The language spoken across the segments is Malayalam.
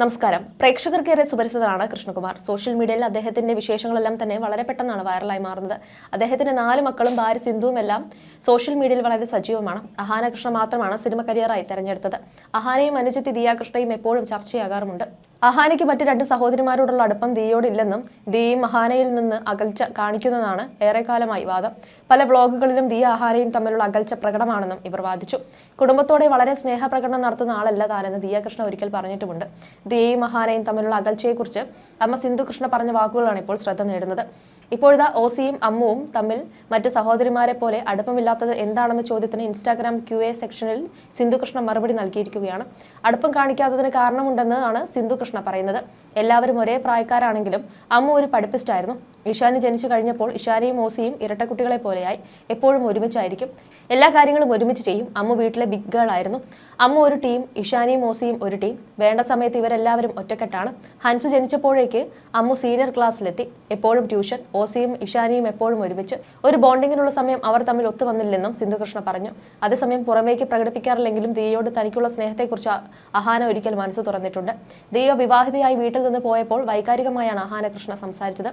നമസ്കാരം. പ്രേക്ഷകർക്കേറെ സുപരിചിതനാണ് കൃഷ്ണകുമാർ. സോഷ്യൽ മീഡിയയിൽ അദ്ദേഹത്തിന്റെ വിശേഷങ്ങളെല്ലാം തന്നെ വളരെ പെട്ടെന്നാണ് വൈറലായി മാറുന്നത്. അദ്ദേഹത്തിന്റെ നാല് മക്കളും ഭാര്യ സിന്ധുവും എല്ലാം സോഷ്യൽ മീഡിയയിൽ വളരെ സജീവമാണ്. അഹാന കൃഷ്ണ മാത്രമാണ് സിനിമ കരിയറായി തെരഞ്ഞെടുത്തത്. അഹാനയും അനുജത്തി ദിയാകൃഷ്ണയും എപ്പോഴും ചർച്ചയാകാറുമുണ്ട്. അഹാനയ്ക്ക് മറ്റ് രണ്ട് സഹോദരിമാരോടുള്ള അടുപ്പം ദിയയോടില്ലെന്നും ദിയയും മഹാനയിൽ നിന്ന് അകൽച്ച കാണിക്കുന്നതാണ് ഏറെക്കാലമായി വാദം. പല ബ്ലോഗുകളിലും ദിയ അഹാനയും തമ്മിലുള്ള അകൽച്ച പ്രകടമാണെന്നും ഇവർ വാദിച്ചു. കുടുംബത്തോടെ വളരെ സ്നേഹപ്രകടനം നടത്തുന്ന ആളല്ല താനെന്ന് ദിയ കൃഷ്ണ ഒരിക്കൽ പറഞ്ഞിട്ടുമുണ്ട്. ദിയയും അഹാനയും തമ്മിലുള്ള അകൽച്ചയെക്കുറിച്ച് അമ്മ സിന്ധു കൃഷ്ണ പറഞ്ഞ വാക്കുകളാണ് ഇപ്പോൾ ശ്രദ്ധ നേടുന്നത്. ഇപ്പോഴിതാ ഓസിയും അമ്മുവും തമ്മിൽ മറ്റ് സഹോദരിമാരെ പോലെ അടുപ്പമില്ലാത്തത് എന്താണെന്ന ചോദ്യത്തിന് ഇൻസ്റ്റാഗ്രാം ക്യു എ സെക്ഷനിൽ സിന്ധു കൃഷ്ണ മറുപടി നൽകിയിരിക്കുകയാണ്. അടുപ്പം കാണിക്കാത്തതിന് കാരണമുണ്ടെന്നാണ് സിന്ധു കൃഷ്ണ പറയുന്നത്. എല്ലാവരും ഒരേ പ്രായക്കാരാണെങ്കിലും അമ്മ ഒരു പഠിപ്പിസ്റ്റായിരുന്നു. ഇഷാന് ജനിച്ചു കഴിഞ്ഞപ്പോൾ ഇഷാനിയും മോസിയും ഇരട്ടക്കുട്ടികളെ പോലെയായി. എപ്പോഴും ഒരുമിച്ചായിരിക്കും. എല്ലാ കാര്യങ്ങളും ഒരുമിച്ച് ചെയ്യും. അമ്മ വീട്ടിലെ ബിഗ് ഗേൾ ആയിരുന്നു. അമ്മ ഒരു ടീം ഇഷാനിയും മോസിയും ഒരു ടീം വേണ്ട സമയത്ത് ഇവരെല്ലാവരും ഒറ്റക്കെട്ടാണ്. ഹൻസു ജനിച്ചപ്പോഴേക്ക് അമ്മ സീനിയർ ക്ലാസ്സിലെത്തി എപ്പോഴും ട്യൂഷൻ ഓസിയും ഇഷാനിയും എപ്പോഴും ഒരുമിച്ച്. ഒരു ബോണ്ടിങ്ങിനുള്ള സമയം അവർ തമ്മിൽ ഒത്തു വന്നില്ലെന്നും സിന്ധുകൃഷ്ണ പറഞ്ഞു. അതേസമയം പുറമേക്ക് പ്രകടിപ്പിക്കാറില്ലെങ്കിലും ദിയയോട് തനിക്കുള്ള സ്നേഹത്തെക്കുറിച്ച് അഹാന ഒരിക്കൽ മനസ്സ് തുറന്നിട്ടുണ്ട്. ദിയ വിവാഹിതയായി വീട്ടിൽ നിന്ന് പോയപ്പോൾ വൈകാരികമായാണ് അഹാന കൃഷ്ണ സംസാരിച്ചത്.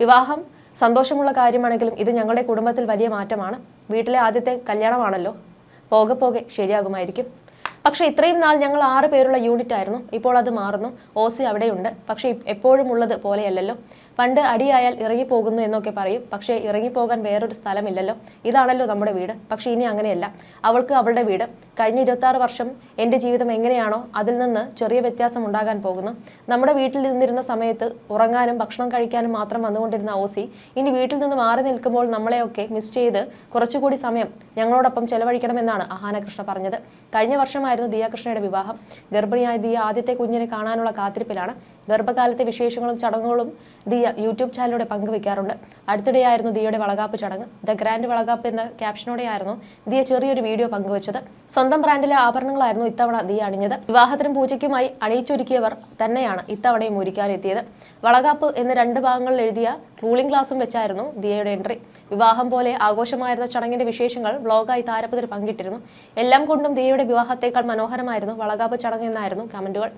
വിവാഹം സന്തോഷമുള്ള കാര്യമാണെങ്കിലും ഇത് ഞങ്ങളുടെ കുടുംബത്തിൽ വലിയ മാറ്റമാണ്. വീട്ടിലെ ആദ്യത്തെ കല്യാണമാണല്ലോ. പോകെ പോകെ ശരിയാകുമായിരിക്കും. പക്ഷെ ഇത്രയും നാൾ ഞങ്ങൾ ആറ് പേരുള്ള യൂണിറ്റ് ആയിരുന്നു ഇപ്പോൾ അത് മാറുന്നു. ഓസി അവിടെയുണ്ട്. പക്ഷേ എപ്പോഴും ഉള്ളത് പോലെയല്ലല്ലോ. പണ്ട് അടിയായാൽ ഇറങ്ങിപ്പോകുന്നു എന്നൊക്കെ പറയും. പക്ഷേ ഇറങ്ങിപ്പോകാൻ വേറൊരു സ്ഥലമില്ലല്ലോ. ഇതാണല്ലോ നമ്മുടെ വീട്. പക്ഷേ ഇനി അങ്ങനെയല്ല. അവൾക്ക് അവളുടെ വീട്. കഴിഞ്ഞ ഇരുപത്താറ് വർഷം എന്റെ ജീവിതം എങ്ങനെയാണോ അതിൽ നിന്ന് ചെറിയ വ്യത്യാസം ഉണ്ടാകാൻ പോകുന്നു. നമ്മുടെ വീട്ടിൽ നിന്നിരുന്ന സമയത്ത് ഉറങ്ങാനും ഭക്ഷണം കഴിക്കാനും മാത്രം വന്നുകൊണ്ടിരുന്ന ഓസി ഇനി വീട്ടിൽ നിന്ന് മാറി നിൽക്കുമ്പോൾ നമ്മളെയൊക്കെ മിസ് ചെയ്ത് കുറച്ചുകൂടി സമയം ഞങ്ങളോടൊപ്പം ചെലവഴിക്കണമെന്നാണ് അഹാനകൃഷ്ണ പറഞ്ഞത്. കഴിഞ്ഞ വർഷമായിരുന്നു ദിയാകൃഷ്ണയുടെ വിവാഹം. ഗർഭിണിയായ ദിയ ആദ്യത്തെ കുഞ്ഞിനെ കാണാനുള്ള കാത്തിരിപ്പിലാണ്. ഗർഭകാലത്തെ വിശേഷങ്ങളും ചടങ്ങുകളും ദിയ യൂട്യൂബ് ചാനലിലൂടെ പങ്കുവെക്കാറുണ്ട് അടുത്തിടെയായിരുന്നു ദിയയുടെ വളകാപ്പ് ചടങ്ങ്. ദ ഗ്രാൻഡ് വളകാപ്പ് എന്ന ക്യാപ്ഷനോടെയായിരുന്നു ദിയ ചെറിയൊരു വീഡിയോ പങ്കുവച്ചത്. സ്വന്തം ബ്രാൻഡിലെ ആഭരണങ്ങളായിരുന്നു ഇത്തവണ ദിയ അണിഞ്ഞത്. വിവാഹത്തിനും പൂജയ്ക്കുമായി അണിയിച്ചൊരുക്കിയവർ തന്നെയാണ് ഇത്തവണയും ഒരുക്കാനെത്തിയത് വളകാപ്പ് എന്ന രണ്ട് ഭാഗങ്ങളിൽ എഴുതിയ റൂളിംഗ് ക്ലാസും വെച്ചായിരുന്നു ദിയയുടെ എൻട്രി. വിവാഹം പോലെ ആഘോഷമായിരുന്ന ചടങ്ങിന്റെ വിശേഷങ്ങൾ ബ്ലോഗായി താരപ്പതിൽ പങ്കിട്ടിരുന്നു. എല്ലാം കൊണ്ടും ദിയയുടെ വിവാഹത്തേക്കാൾ മനോഹരമായിരുന്നു വളകാപ്പ് ചടങ്ങ് എന്നായിരുന്നു കമന്റുകൾ.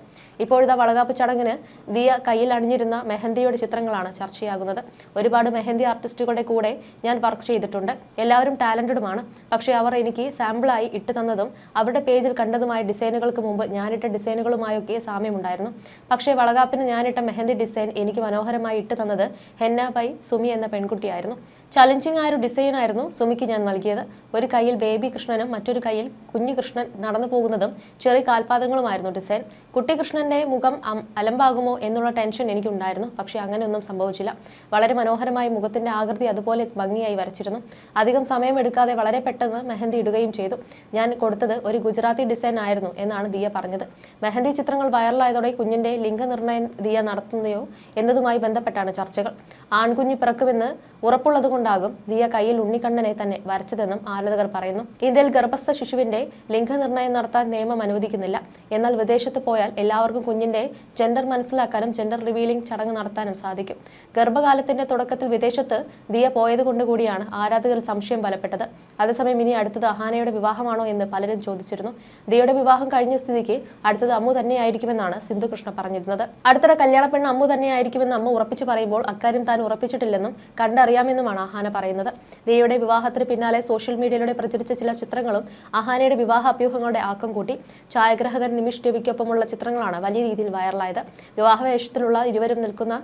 ഇപ്പോഴത്തെ വളകാപ്പ് ചടങ്ങിന് ദിയ കയ്യിൽ അണിഞ്ഞിരുന്ന മെഹന്തിയുടെ ചിത്രങ്ങളാണ് ചർച്ചയാകുന്നത്. ഒരുപാട് മെഹന്തി ആർട്ടിസ്റ്റുകളുടെ കൂടെ ഞാൻ വർക്ക് ചെയ്തിട്ടുണ്ട്. എല്ലാവരും ടാലന്റഡുമാണ് പക്ഷേ അവർ എനിക്ക് സാമ്പിളായി ഇട്ട് തന്നതും അവരുടെ പേജിൽ കണ്ടതുമായ ഡിസൈനുകൾക്ക് മുമ്പ് ഞാനിട്ട ഡിസൈനുകളുമായൊക്കെ സാമ്യമുണ്ടായിരുന്നു. പക്ഷേ വളകാപ്പിന് ഞാനിട്ട മെഹന്തി ഡിസൈൻ എനിക്ക് മനോഹരമായി ഇട്ട് തന്നത് ഹെന്ന ബൈ സുമി എന്ന പെൺകുട്ടിയായിരുന്നു. ചലഞ്ചിങ് ആയ ഒരു ഡിസൈനായിരുന്നു സുമിക്ക് ഞാൻ നൽകിയത്. ഒരു കയ്യിൽ ബേബി കൃഷ്ണനും മറ്റൊരു കയ്യിൽ കുഞ്ഞു കൃഷ്ണൻ നടന്നു പോകുന്നതും ചെറിയ കാൽപാദങ്ങളുമായിരുന്നു ഡിസൈൻ. കുട്ടികൃഷ്ണന്റെ മുഖം അലമ്പാകുമോ എന്നുള്ള ടെൻഷൻ എനിക്കുണ്ടായിരുന്നു. പക്ഷേ അങ്ങനെയൊന്നും സംഭവിച്ചില്ല. വളരെ മനോഹരമായി മുഖത്തിന്റെ ആകൃതി അതുപോലെ ഭംഗിയായി വരച്ചിരുന്നു. അധികം സമയമെടുക്കാതെ വളരെ പെട്ടെന്ന് മെഹന്തി ഇടുകയും ചെയ്തു. ഞാൻ കൊടുത്തത് ഒരു ഗുജറാത്തി ഡിസൈൻ ആയിരുന്നു എന്നാണ് ദിയ പറഞ്ഞത്. മെഹന്തി ചിത്രങ്ങൾ വൈറലായതോടെ കുഞ്ഞിന്റെ ലിംഗനിർണയം ദിയ നടത്തുന്നയോ എന്നതുമായി ബന്ധപ്പെട്ടാണ് ചർച്ചകൾ. ആൺകുഞ്ഞ് പിറക്കുമെന്ന് ഉറപ്പുള്ളതുകൊണ്ടാകും ദിയ കയ്യിൽ ഉണ്ണിക്കണ്ണനെ തന്നെ വരച്ചതെന്നും ആരാധകർ പറയുന്നു. ഇന്ത്യയിൽ ഗർഭസ്ഥ ശിശുവിന്റെ ലിംഗനിർണയം നടത്താൻ നിയമം അനുവദിക്കുന്നില്ല. എന്നാൽ വിദേശത്ത് പോയാൽ എല്ലാവർക്കും കുഞ്ഞിന്റെ ജെൻഡർ മനസ്സിലാക്കാനും ജെൻഡർ റിവീലിംഗ് ചടങ്ങ് നടത്താനും സാധിക്കും. ഗർഭകാലത്തിന്റെ തുടക്കത്തിൽ വിദേശത്ത് ദിയ പോയത് കൊണ്ടുകൂടിയാണ് ആരാധകർ സംശയം ബലപ്പെട്ടത്. അതേസമയം ഇനി അടുത്തത് അഹാനയുടെ വിവാഹമാണോ എന്ന് പലരും ചോദിച്ചിരുന്നു. ദിയയുടെ വിവാഹം കഴിഞ്ഞ സ്ഥിതിക്ക് അടുത്തത് അമ്മു തന്നെയായിരിക്കുമെന്നാണ് സിന്ധു കൃഷ്ണ പറഞ്ഞിരുന്നത്. അടുത്തിടെ കല്യാണ പെണ്ണ് അമ്മു തന്നെയായിരിക്കുമെന്ന് അമ്മ ഉറപ്പിച്ചു പറയുമ്പോൾ അക്കാര്യം താൻ ഉറപ്പിച്ചിട്ടില്ലെന്നും കണ്ടറിയാമെന്നുമാണ് അഹാന പറയുന്നത്. ദിയയുടെ വിവാഹത്തിന് പിന്നാലെ സോഷ്യൽ മീഡിയയിലൂടെ പ്രചരിച്ച ചില ചിത്രങ്ങളും അഹാനയുടെ വിവാഹ അഭ്യൂഹങ്ങളുടെ ആക്കം കൂട്ടി ഛായാഗ്രഹകൻ നിമിഷ് രവിക്കൊപ്പമുള്ള ചിത്രങ്ങളാണ് വലിയ രീതിയിൽ വൈറലായത്. വിവാഹവേഷത്തിലുള്ള ഇരുവരും നിൽക്കുന്ന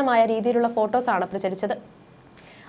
സമാനമായ രീതിയിലുള്ള ഫോട്ടോസാണ് പ്രചരിച്ചത്.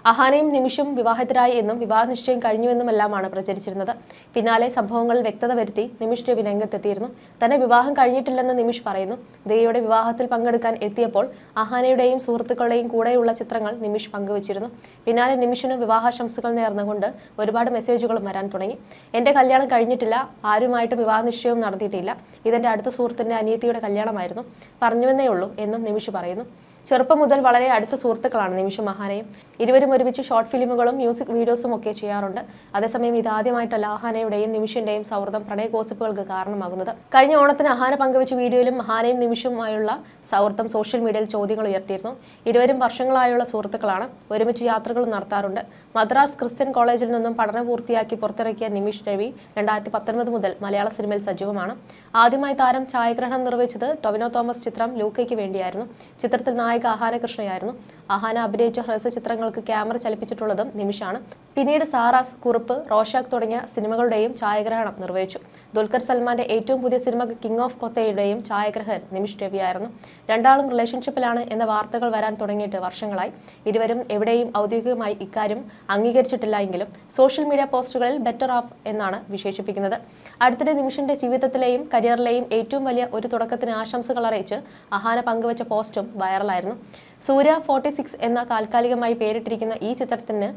അഹാനയും നിമിഷും വിവാഹിതരായി എന്നും വിവാഹ നിശ്ചയം കഴിഞ്ഞുവെന്നുമെല്ലാമാണ് പ്രചരിച്ചിരുന്നത്. പിന്നാലെ സംഭവങ്ങളിൽ വ്യക്തത വരുത്തി നിമിഷ് രവി രംഗത്തെത്തിയിരുന്നു. തന്നെ വിവാഹം കഴിഞ്ഞിട്ടില്ലെന്ന് നിമിഷ് പറയുന്നു. ദയയുടെ വിവാഹത്തിൽ പങ്കെടുക്കാൻ എത്തിയപ്പോൾ അഹാനയുടെയും സുഹൃത്തുക്കളുടെയും കൂടെയുള്ള ചിത്രങ്ങൾ നിമിഷ് പങ്കുവച്ചിരുന്നു. പിന്നാലെ നിമിഷിന് വിവാഹാശംസകൾ നേർന്നുകൊണ്ട് ഒരുപാട് മെസ്സേജുകളും വരാൻ തുടങ്ങി. എന്റെ കല്യാണം കഴിഞ്ഞിട്ടില്ല. ആരുമായിട്ടും വിവാഹ നിശ്ചയവും നടത്തിയിട്ടില്ല. ഇതെന്റെ അടുത്ത സുഹൃത്തിന്റെ അനിയത്തിയുടെ കല്യാണമായിരുന്നു. പറഞ്ഞുവെന്നേ ഉള്ളൂ എന്നും നിമിഷ് പറയുന്നു. ചെറുപ്പം മുതൽ വളരെ അടുത്ത സുഹൃത്തുക്കളാണ് നിമിഷം അഹാനയും ഇരുവരും ഒരുമിച്ച് ഷോർട്ട് ഫിലിമുകളും മ്യൂസിക് വീഡിയോസും ഒക്കെ ചെയ്യാറുണ്ട്. അതേസമയം ഇതാദ്യമായിട്ടല്ല അഹാനയുടെയും നിമിഷിന്റെയും സൗഹൃദം പ്രണയ ഗോസിപ്പുകൾക്ക് കാരണമാകുന്നത്. കഴിഞ്ഞ ഓണത്തിന് അഹാന പങ്കുവച്ച വീഡിയോയിലും അഹാനയും നിമിഷവുമായുള്ള സൗഹൃദം സോഷ്യൽ മീഡിയയിൽ ചോദ്യങ്ങൾ ഉയർത്തിയിരുന്നു. ഇരുവരും വർഷങ്ങളായുള്ള സുഹൃത്തുക്കളാണ്. ഒരുമിച്ച് യാത്രകൾ നടത്താറുണ്ട്. മദ്രാസ് ക്രിസ്ത്യൻ കോളേജിൽ നിന്നും പഠനം പൂർത്തിയാക്കി പുറത്തിറക്കിയ നിമിഷ് രവി രണ്ടായിരത്തി പത്തൊൻപത് മുതൽ മലയാള സിനിമയിൽ സജീവമാണ്. ആദ്യമായി താരം ഛായാഗ്രഹണം നിർവഹിച്ചത് ടൊവിനോ തോമസ് ചിത്രം ലൂക്കയ്ക്ക് വേണ്ടിയായിരുന്നു. ചിത്രത്തിൽ നായിക ആഹാന കൃഷ്ണയായിരുന്നു ആഹാന അഭിനയിച്ച ഹ്രസ്വ ചിത്രങ്ങൾക്ക് ക്യാമറ ചലിപ്പിച്ചിട്ടുള്ളതും നിമിഷാണ്. പിന്നീട് സാറാസ് കുറുപ്പ് റോഷാക്ക് തുടങ്ങിയ സിനിമകളുടെയും ഛായാഗ്രഹണം നിർവഹിച്ചു. ദുൽഖർ സൽമാന്റെ ഏറ്റവും പുതിയ സിനിമ കിങ് ഓഫ് കൊത്തയുടെയും ഛായാഗ്രഹൻ നിമിഷ് രവിയായിരുന്നു രണ്ടാളും റിലേഷൻഷിപ്പിലാണ് എന്ന വാർത്തകൾ വരാൻ തുടങ്ങിയിട്ട് വർഷങ്ങളായി. ഇരുവരും എവിടെയും ഔദ്യോഗികമായി ഇക്കാര്യം അംഗീകരിച്ചിട്ടില്ല എങ്കിലും സോഷ്യൽ മീഡിയ പോസ്റ്റുകളിൽ ബെറ്റർ ഓഫ് എന്നാണ് വിശേഷിപ്പിക്കുന്നത്. അടുത്തിടെ നിമിഷിന്റെ ജീവിതത്തിലെയും കരിയറിലെയും ഏറ്റവും വലിയ ഒരു തുടക്കത്തിന് ആശംസകൾ അറിയിച്ച് അഹാന പങ്കുവച്ച പോസ്റ്റും വൈറലായിരുന്നു. സൂര്യ ഫോർട്ടി സിക്സ് എന്ന താൽക്കാലികമായി പേരിട്ടിരിക്കുന്ന ഈ ചിത്രത്തിന്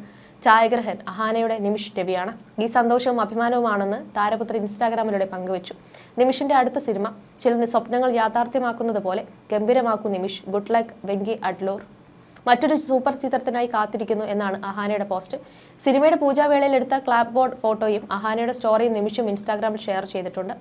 ഛായാഗ്രഹൻ അഹാനയുടെ നിമിഷ് രവിയാണ്. ഈ സന്തോഷവും അഭിമാനവുമാണെന്ന് താരപുത്ര ഇൻസ്റ്റാഗ്രാമിലൂടെ പങ്കുവച്ചു. നിമിഷിന്റെ അടുത്ത സിനിമ ചില സ്വപ്നങ്ങൾ യാഥാർത്ഥ്യമാക്കുന്നത് പോലെ ഗംഭീരമാക്കൂ Nimish. Good luck Venky Atluri. മറ്റൊരു സൂപ്പർ ചിത്രത്തിനായി കാത്തിരിക്കുന്നു എന്നാണ് അഹാനയുടെ പോസ്റ്റ്. സിനിമയുടെ പൂജാവേളയിൽ എടുത്ത ക്ലാപ്പ് ബോർഡ് ഫോട്ടോയും അഹാനയുടെ സ്റ്റോറിയും നിമിഷും ഇൻസ്റ്റാഗ്രാമിൽ ഷെയർ ചെയ്തിട്ടുണ്ട്.